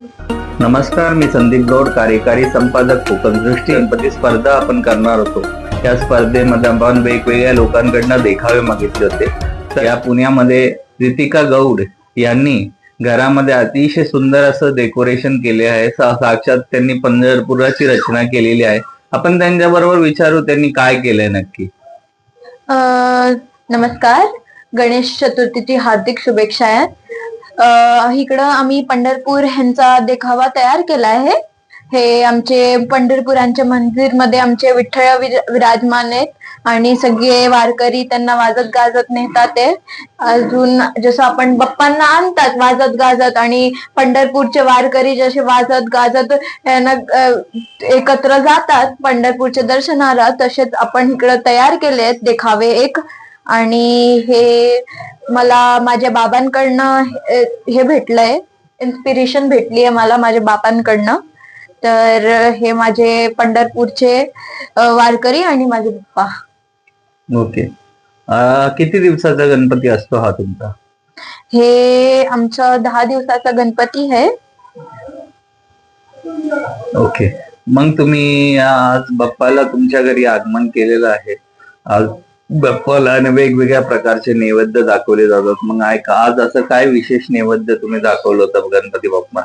नमस्कार मी संदीप गौड कार्यकारी संपादक कोकण दृष्टी गणपती स्पर्धा आपण करणार होतो. या स्पर्धेमध्ये आपण वेगवेगळ्या लोकांकडनं देखावे मागितले होते. तर या पुण्यामध्ये रितिका गौड यांनी घरामध्ये अतिशय सुंदर असं डेकोरेशन केले आहे. साक्षात त्यांनी पंढरपुराची रचना केलेली आहे. आपण त्यांच्या बरोबर विचारू त्यांनी काय केलंय नक्की? नमस्कार. गणेश चतुर्थीची हार्दिक शुभेच्छा आहेत इकडं आम्ही पंढरपूर ह्यांचा देखावा तयार केला आहे. हे आमचे पंढरपुरांच्या मंदिरमध्ये आमचे विठ्ठल विराजमान आहेत आणि सगळे वारकरी त्यांना वाजत गाजत नेतात ते अजून जसं आपण बाप्पांना आणतात वाजत गाजत आणि पंढरपूरचे वारकरी जसे वाजत गाजत यांना एकत्र जातात पंढरपूरच्या दर्शनाला तसेच आपण इकडं तयार केले आहेत देखावे एक. आणि हे मला माझ्या बाबांकडनं हे भेटलंय इन्स्पिरेशन भेटली आहे मला माझ्या बाबांकडनं. तर हे माझे पंढरपूरचे वारकरी आणि माझे पप्पा. ओके. किती दिवसाचा गणपती असतो हा तुमचा? हे आमचं दहा दिवसाचा गणपती आहे. ओके. मग तुम्ही आज बाप्पाला तुमच्या घरी आगमन केलेलं आहे. आज बाप्पाला आणि वेगवेगळ्या प्रकारचे नैवेद्य दाखवले जातात. मग ऐका आज असं काय विशेष नैवेद्य तुम्ही दाखवलं होतं गणपती बाप्पा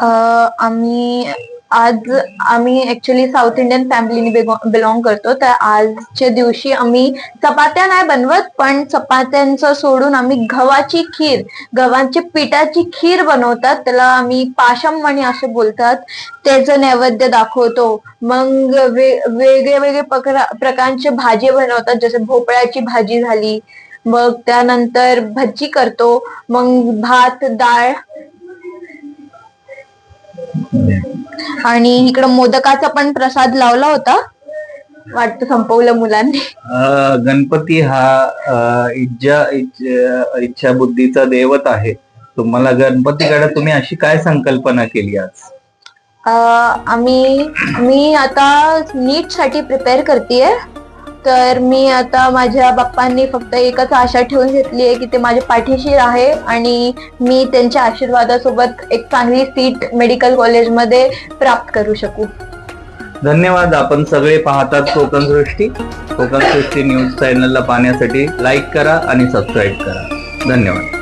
आम्ही आज आम्ही ऍक्च्युली साऊथ इंडियन फॅमिलीने बिलॉंग करतो. तर आजच्या दिवशी आम्ही चपात्या नाही बनवत पण चपात्यांचं सोडून आम्ही गव्हाची खीर गव्हाची पिठाची खीर बनवतात. त्याला आम्ही पाशमणी असे बोलतात. त्याचं नैवेद्य दाखवतो. मग वे वेगळे वेगळे प्रकार प्रकारचे भाजी बनवतात. जसे भोपळ्याची भाजी झाली. मग त्यानंतर भजी करतो. मग भात डाळ आणि इकडं मोदकाचा पण प्रसाद लावला होता. वाटतं संपवलं मुलांनी. अं, गणपती हा अं, इच्छा इच्छ- इच्छा बुद्धीचा देवत आहे. तुम्हाला गणपतीकडे तुम्ही अशी काय संकल्पना केली आज? अं, आम्ही मी आता नीटसाठी प्रिपेअर करतेय. तर मी आता माझ्या बाप्पांनी फक्त एकच आशा ठेवून घेतली आहे की ते माझ्या पाठीशी आहे आणि मी त्यांच्या आशीर्वादासोबत एक चांगली सीट मेडिकल कॉलेजमध्ये प्राप्त करू शकू. धन्यवाद. आपण सगळे पाहतात कोकण सृष्टी. कोकण सृष्टी न्यूज चॅनलला पाहण्यासाठी लाईक करा आणि सबस्क्राईब करा. धन्यवाद.